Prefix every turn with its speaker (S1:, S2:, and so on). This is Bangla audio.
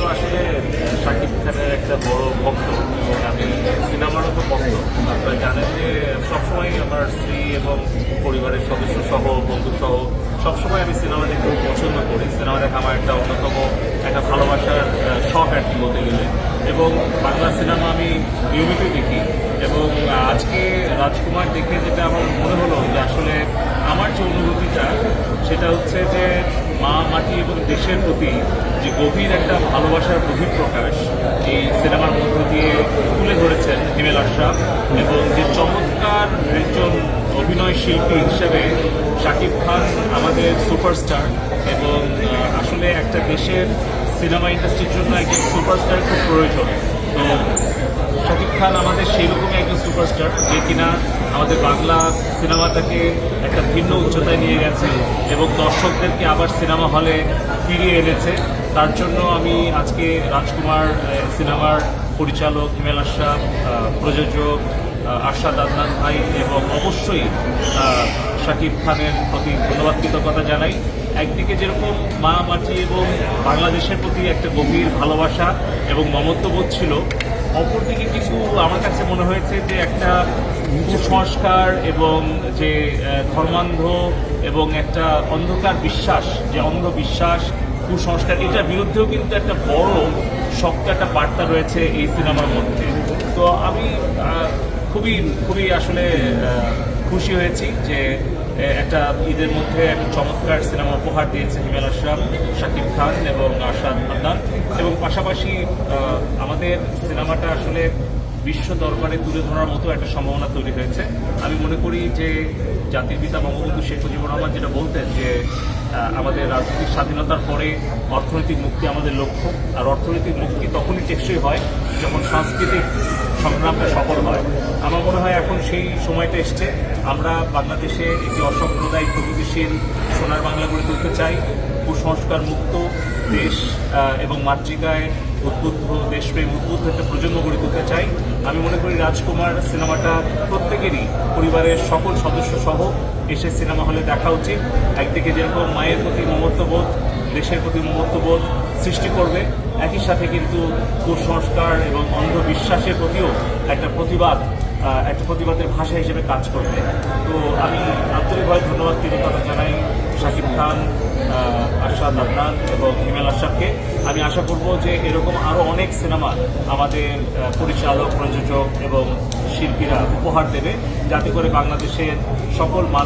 S1: তো আসলে শাকিব খানের একটা বড় ভক্ত। এবং আমি সিনেমারও তো ভক্ত। আপনারা জানেন যে সবসময় আমার স্ত্রী এবং পরিবারের সদস্য সহ, বন্ধু সহ, সবসময় আমি সিনেমা দেখতে খুব পছন্দ করি। সিনেমা দেখা আমার একটা অন্যতম একটা ভালোবাসার শখ আর কি বলতে গেলে। এবং বাংলা সিনেমা আমি নিয়মিত দেখি। এবং আজকে রাজকুমার দেখে যেটা আমার মনে হলো যে আসলে আমার যে অনুভূতিটা, সেটা হচ্ছে যে মা, মাটি এবং দেশের প্রতি যে গভীর একটা ভালোবাসার বহিঃপ্রকাশ এই সিনেমার মধ্য দিয়ে তুলে ধরেছেন হিমেল আশরাফ এবং যে চমৎকার একজন অভিনয় শিল্পী হিসেবে শাকিব খান আমাদের সুপারস্টার এবং আসলে একটা দেশের সিনেমা ইন্ডাস্ট্রির জন্য একজন সুপারস্টার খুব প্রয়োজন। তো খান আমাদের সেই রকমই একজন সুপারস্টার যে কিনা আমাদের বাংলা সিনেমাটাকে একটা ভিন্ন উচ্চতায় নিয়ে গেছে এবং দর্শকদেরকে আবার সিনেমা হলে ফিরিয়ে এনেছে। তার জন্য আমি আজকে রাজকুমার সিনেমার পরিচালক হিমেল আহ, প্রযোজক আশা আদনান ভাই এবং অবশ্যই শাকিব খানের প্রতি ধন্যবাদ কৃতজ্ঞতা জানাই। একদিকে যেরকম মা মাটি এবং বাংলাদেশের প্রতি একটা গভীর ভালোবাসা এবং মমত্ববোধ ছিল অপরদিকে কিছু আমার কাছে মনে হয়েছে যে একটা কুসংস্কার এবং যে ধর্মান্ধ এবং একটা অন্ধকার বিশ্বাস, যে অন্ধবিশ্বাস, কুসংস্কার, এটার বিরুদ্ধেও কিন্তু একটা বড় শক্ত একটা বার্তা রয়েছে এই সিনেমার মধ্যে। তো আমি খুবই খুবই আসলে খুশি হয়েছি যে একটা ঈদের মধ্যে একটা চমৎকার সিনেমা উপহার দিয়েছে হিমেল আশরাফ, শাকিব খান এবং আশাদ মান্দান এবং পাশাপাশি আমাদের সিনেমাটা আসলে বিশ্ব দরবারে তুলে ধরার মতো একটা সম্ভাবনা তৈরি হয়েছে। আমি মনে করি যে জাতির পিতা বঙ্গবন্ধু শেখ মুজিবুর রহমান যেটা বলতেন যে আমাদের রাজনৈতিক স্বাধীনতার পরে অর্থনৈতিক মুক্তি আমাদের লক্ষ্য। আর অর্থনৈতিক মুক্তি তখনই টেকসই হয় যখন সাংস্কৃতিক সংগ্রামটা সফল হয় আমার মনে হয় এখন সেই সময়টা এসছে। আমরা বাংলাদেশে একটি অসাম্প্রদায়িক প্রগতিশীল সোনার বাংলা গড়ে তুলতে চাই। কুসংস্কার মুক্ত দেশ এবং মাতৃকায় উদ্বুদ্ধ দেশপ্রেম উদ্বুদ্ধ একটা প্রজন্ম গড়ে তুলতে চাই। আমি মনে করি রাজকুমার সিনেমাটা প্রত্যেকেরই, পরিবারের সকল সদস্য সহ এসে সিনেমা হলে দেখা উচিত। একদিকে যেরকম মায়ের প্রতি মমত্ববোধ দেশের প্রতি মমত্ববোধ সৃষ্টি করবে। একই সাথে কিন্তু কুসংস্কার এবং অন্ধবিশ্বাসের প্রতিও একটা প্রতিবাদ একটা প্রতিবাদের ভাষা হিসেবে কাজ করবে। তো আমি আন্তরিকভাবে ধন্যবাদ কৃতজ্ঞতা জানাই। শাকিব খান আশাদ আদনান এবং হিমেল আশরাফকে। আমি আশা করব যে এরকম আরও অনেক সিনেমা আমাদের পরিচালক, প্রযোজক এবং শিল্পীরা উপহার দেবে। যাতে করে বাংলাদেশের সকল